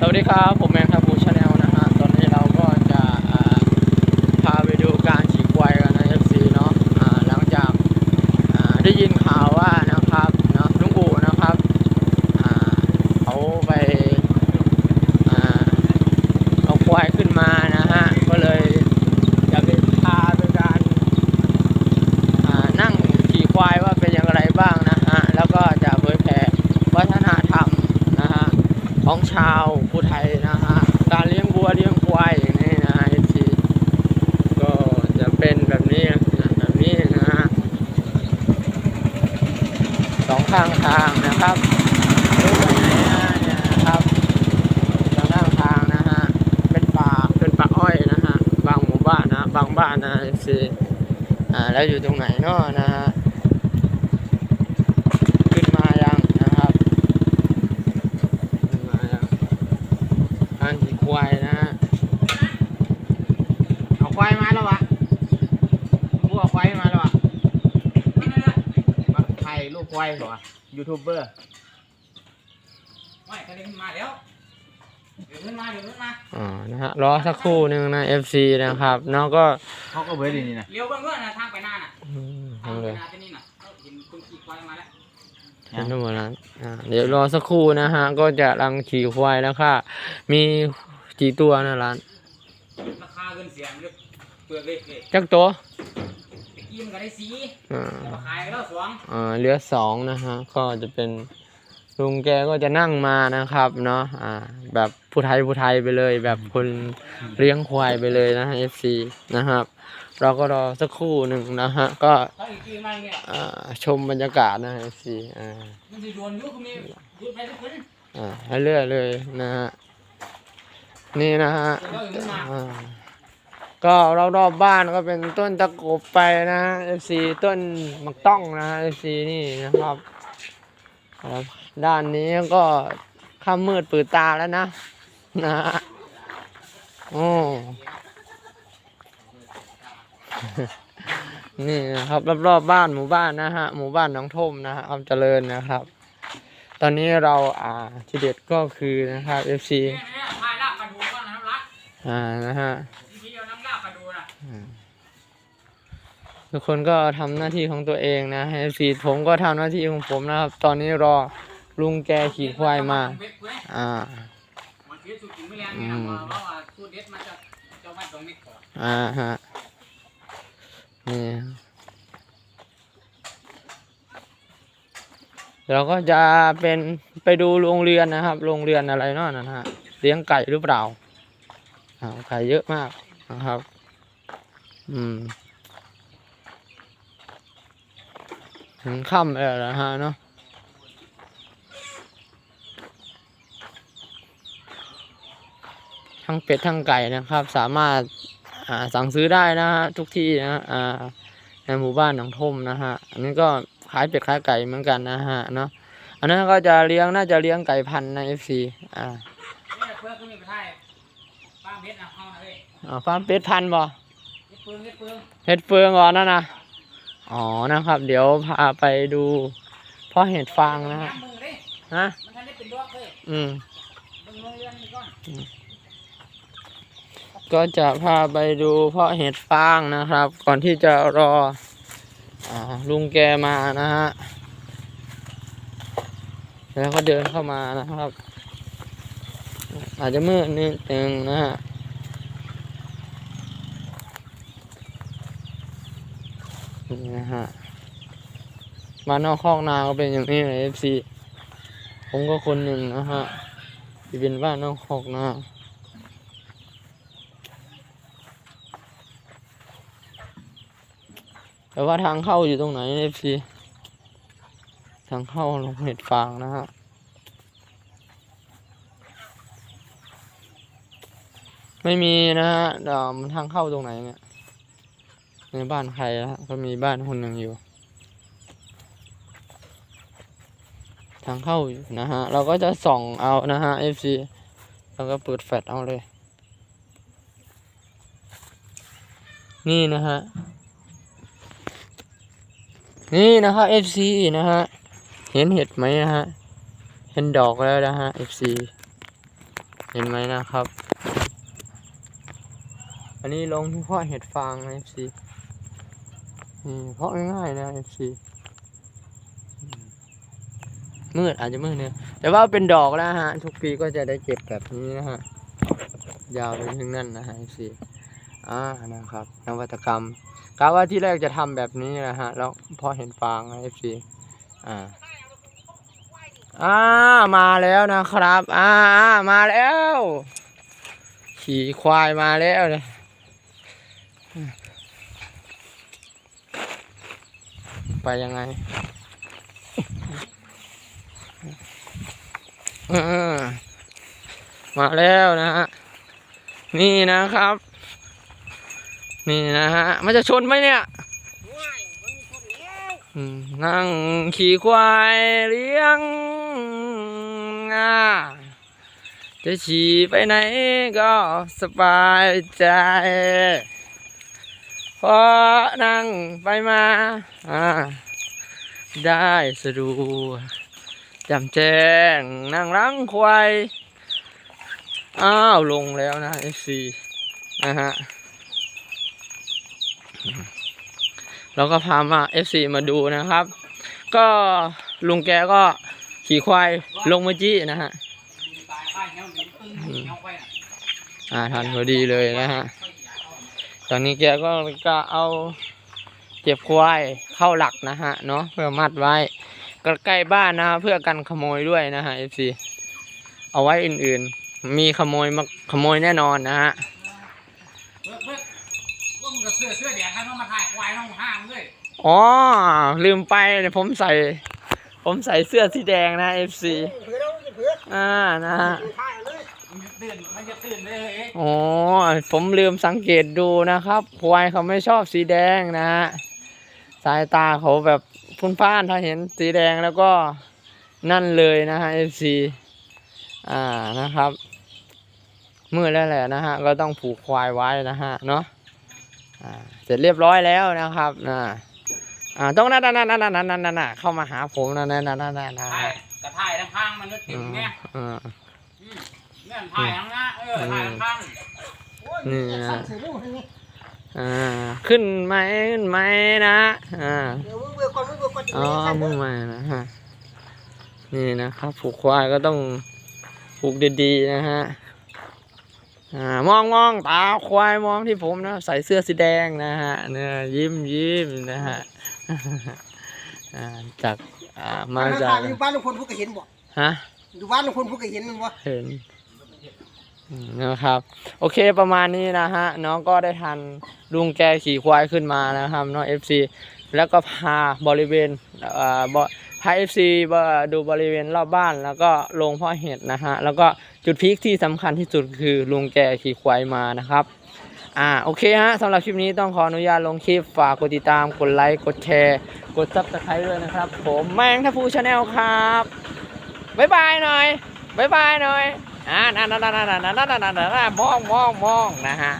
สวัสดีครับ ผมแมงครับบูชาแนลนะฮะตอนนี้เราก็จะอ่าพาไปดูการฉีกควายกันนะ FC เนาะอ่าหลังจากอ่าได้ยินข่าวว่านะครับเนาะลุงอูนะครับอ่าเขาไปอ่าเอาควายขึ้นมานะฮะก็เลยจะไปพาไปการอ่านั่งขี่ควายว่าเป็นอย่างไรบ้างนะฮะแล้วก็จะเผยแผ่วัฒนธรรมนะฮะ ของชาวภูไทยนะฮะ การเลี้ยงวัวเลี้ยงควายอย่างนี้นะฮะทีก็จะเป็นแบบนี้นะแบบนี้นะฮะสองข้างทางนะ ครับรู้ไปไหนนะเนี่ยครับสองข้างทางนะฮะ เป็นป่า เป็นป่าอ้อยนะฮะ บางหมู่บ้านนะ บางบ้านนะทีอ่า แล้วอยู่ตรงไหนเนาะนะฮะ ขึ้นมายังนะครับมาแล้วอันที่ควายนะฮะเอาควายมาแล้ววะกูเอาควายมาแล้ววะมาถ่ายรูป ควายเหรอวะยูทูบเบอร์ไม่ก็เดินมาแล้วเดี๋ยวขึ้นมาเดี๋ยวขึ้นมาอ่านะฮะรอสักครู่หนึ่งนะ FC นะครับ น้องก็เขาก็เบิร์ดนี่นะเลี้ยวเบื้องต้นนะทางไปหน้าน่ะอืมทางทำไปเลยหน้าที่นี่น่ะเราเห็นคนขี่ควายมาแล้ว เห็นทั้งหมดแล้วอ่าเดี๋ยวรอสักครู่นะฮะ ก็จะรังขี่ควายแล้วค่ะ มีกี่ตัวนะร้านราคาเกินเสียงเลือกเปลือกเลยเลยจักตัวีมันก็ได้สีอ่าแต่มาขายแล้วสองอ่าเหลือสองนะฮะก็จะเป็นลุงแกก็จะนั่งมานะครับเนาะอ่าแบบผู้ไทยผู้ไทยไปเลย แบบคนเลี้ยงควายไปเลยนะฮะ FC นะครับ เราก็รอสักครู่หนึ่งนะฮะก็ถ้าอีกทีมาเนี่ยอ่าชมบรรยากาศนะ FC อ่า มันจะโดนยุคมียุคไปทุกคนอ่าให้เรื่อยเลยนะฮะนี่นะฮะอ่า ก็รอบรอบๆบ้านก็เป็นต้นตะกบไปนะ FC ต้นมักต้องนะ FC นี่นะครับครับ ด้านนี้ก็ค่ำมืดปืดตาแล้วนะนะฮะโอ้นี่นะครับรอบๆบบ้านหมู่บ้านนะฮะหมู่บ้านหน้องทมนะฮะอำเจริญนะครับ ตอนนี้เราอ่าที่เด็ดก็คือนะครับ FC เนี่ยเนี่ยพายลากกระดูกก่อนนะน้ำรักอ่านะฮะ ทีเดียวน้ำลากกระดูกน่ะ ทุกคนก็ทำหน้าที่ของตัวเองนะให้สีผมก็ทำหน้าที่ของผมนะครับ ตอนนี้รอลุงแกขี่ควายมา อ่ามันคือสุดกินไม่แรงเนี่ยนะเพราะว่าสูตรเด็ดมันจะเจ้าบ้านตรงนี้ก่อนอ่าฮะนี่เราก็จะเป็นไปดูโรงเรือนนะครับ โรงเรือนอะไรเนาะนะฮะ เลี้ยงไก่หรือเปล่าไก่เยอะมากนะครับ อืม ถึงค่ำแล้วนะฮะเนาะทั้งเป็ดทั้งไก่นะครับ สามารถอ่าสั่งซื้อได้นะฮะทุกที่นะฮะอ่าในหมู่บ้านหนองทมนะฮะอันนี้ก็ขายเป็ดขายไก่เหมือนกันนะฮะเนาะอันนั้นก็จะเลี้ยงน่าจะเลี้ยงไก่พันธุ์ในเอฟซีอ่าเนี่ยเพื่อนก็มีไปไทยป้าเบ็ดนะเอานะเว้ยอ่าฟาร์มเป็ดพันธุ์บ่เฮ็ดเปลืองเฮ็ดเปลืองเห็ดเฟืองก่อนนะนะ อ๋อนะครับ เดี๋ยวพาไปดูพ่อเห็ดฟางนะฮะฮะมันทันได้เป็นดวงเลยอืมก็จะพาไปดูเพาะเห็ดฟางนะครับ ก่อนที่จะรออลุงแกมานะฮะแล้วก็เดินเข้ามานะครับ อาจจะมืดนิดนึงนะฮะ นี่นะฮะมานอกคอกนาก็เป็นอย่างนี้เลยเอฟซีผมก็คนหนึ่งนะฮะที่เป็นบ้านนอกคอกนาแต่ว่าทางเข้าอยู่ตรงไหนเอฟซีทางเข้าลงเห็ดฟางนะฮะไม่มีนะฮะเดี๋ยวมันทางเข้าตรงไหนเนี่ย ในบ้านใครนะก็มีบ้านคนหนึ่งอยู่ ทางเข้าอยู่นะฮะ เราก็จะส่องเอานะฮะ FC แล้วก็เปิดแฟลชเอาเลย นี่นะฮะ นี่นะครับ FC นะฮะ เห็นเห็ดไหมนะฮะ เห็นดอกแล้วนะฮะ FC เห็นไหมนะครับ นนี้ลงที่เพาะเห็ดฟางนะ FC นี่เพาะง่ายๆนะ FC อืมมืดอาจจะมืดเนี่ยแต่ว่าเป็นดอกแล้วฮะ ทุกปีก็จะได้เก็บแบบนี้นะฮะ ยาวไปถึงนั่นนะฮะ FC อ่านะครับนวัตกรรมกะว่าที่แรกจะทำแบบนี้นะฮะ แล้วพอเห็นฟางนะ FC อ่าอ่ามาแล้วนะครับ อ่ามาแล้ว ขี่ควายมาแล้วเนี่ย ไปยังไงมาแล้วนะฮะ นี่นะครับ นี่นะฮะ มันจะชนไหมเนี่ยนั่งขี่ควายเลี้ยงอ่าจะขี่ไปไหนก็สบายใจ พอนั่งไปมาอ่าได้สะดวกจำแจ้งนั่งรังควายอ้าวลงแล้วนะเอซีนะฮะเราก็พามา FC มาดูนะครับ ก็ลุงแกก็ขี่ควายลงมาจี้นะฮะตายข้างเมันตึ้งเงี้ยไปน่ะอ่าทันพอดีเลยนะฮะ ตอนนี้แกก็ก็เอาเก็บควายเข้าหลักนะฮะเนาะเพื่อมัดไว้ก็ใกล้บ้านนะฮะเพื่อกันขโมยด้วยนะฮะ FC เอาไว้อื่นๆ มีขโมยมาขโมยแน่นอนนะฮะเบิกเบิกว่ามึงกับเสื้อเสื้อแดงให้มันมาถ่ายควายน้องห้างเลยอ๋อลืมไปเนี่ยผมใส่ ผมใส่เสื้อสีแดงนะ FC เผื่อเราเผื่ออ่านะฮะ ตื่นมันจะตื่นเลยอ๊ะอ๋อ ผมลืมสังเกตดูนะครับ ควายเขาไม่ชอบสีแดงนะฮะ สายตาเขาแบบพุ่นพ่านถ้าเห็นสีแดงแล้วก็นั่นเลยนะฮะ FC อ่านะครับมืดแล้วแหละนะฮะ ก็ต้องผูกควายไว้นะฮะเนาะอ่าเสร็จเรียบร้อยแล้วนะครับนะอ่าต้องนั่นนั่นนั่นนั่นนั่นนั่นเข้ามาหาผมนั่นนั่นนั่นนั่นนั่นถ่ายกระถ่ายทั้งข้างมันก็ติดไงอ่า เนี่ยถ่ายทั้งหน้าเออถ่ายทั้งข้างโอ้ยนี่อยากนะสั่งเสือลูกให้ไงอ่าขึ้นไหมขึ้นไหมนะอ่าเดี๋ยวเบื่อก่อนเบื่อก่อนจะอ๋อไม่ได้สั่งมือใหม่นะฮะนี่นะครับผูกควายก็ต้องผูกดีๆนะฮะอ่ามองมองตาควายมองที่ผมนะใส่เสื้อสีแดงนะฮะเนี่ยยิ้มยิ้มนะฮะอ่าจากอ่ามาจากอยู่บ้านลุงพลพวกก็เห็นบ่ฮะอยู่บ้านลุงพลพวกก็เห็นมันบ่เห็นอืม นะครับ โอเคประมาณนี้นะฮะ น้องก็ได้ทันลุงแกขี่ควายขึ้นมานะครับน้องเอฟซีแล้วก็พาบริเวณพาเอฟซีดูบริเวณรอบบ้าน แล้วก็ลงเพ่อเห็ดนะฮะแล้วก็จุดพีคที่สำคัญที่สุดคือลุงแกขี่ควายมานะครับอ่าโอเคฮะสำหรับคลิปนี้ต้องขออนุญาตลงคลิปฝากกดติดตามกดไลค์กดแชร์ กดซับสไครต์ด้วยนะครับ ผมแมงทัพูชาแนลครับบ๊ายบายหน่อยบ๊ายบายหน่อย อ่านั่นนั่นนั่นนั่นนั่นนั่นมองมองมองนะฮะ